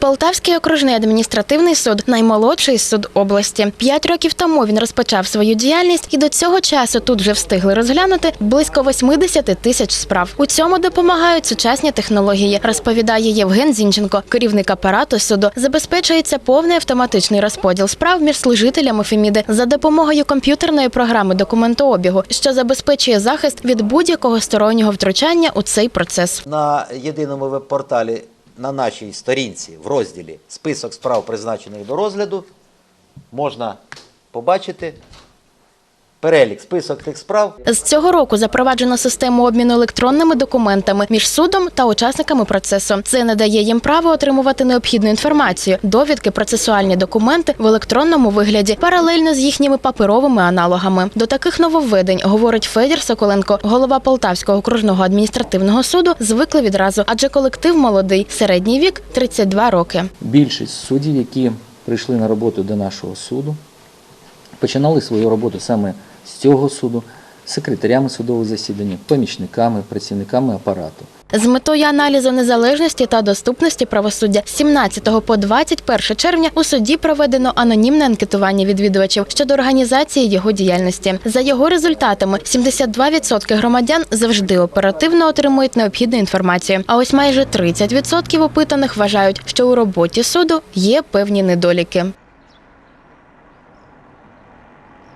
Полтавський окружний адміністративний суд наймолодший суд області. П'ять років тому він розпочав свою діяльність, і до цього часу тут вже встигли розглянути близько 80 тисяч справ. У цьому допомагають сучасні технології, розповідає Євген Зінченко, керівник апарату суду. Забезпечується повний автоматичний розподіл справ між служителями Феміди за допомогою комп'ютерної програми документообігу, що забезпечує захист від будь-якого стороннього втручання у цей процес. На єдиному веб-порталі на нашій сторінці в розділі список справ, призначених до розгляду, можна побачити перелік, список тих справ, З цього року запроваджено систему обміну електронними документами між судом та учасниками процесу. Це надає їм право отримувати необхідну інформацію, довідки, процесуальні документи в електронному вигляді, паралельно з їхніми паперовими аналогами. До таких нововведень, говорить Федір Соколенко, голова Полтавського окружного адміністративного суду, звикли відразу, адже колектив молодий, середній вік 32 роки. Більшість суддів, які прийшли на роботу до нашого суду, починали свою роботу саме з цього суду, секретарями судових засідань, помічниками, працівниками апарату. З метою аналізу незалежності та доступності правосуддя з 17 по 21 червня у суді проведено анонімне анкетування відвідувачів щодо організації його діяльності. За його результатами 72% громадян завжди оперативно отримують необхідну інформацію. А ось майже 30% опитаних вважають, що у роботі суду є певні недоліки.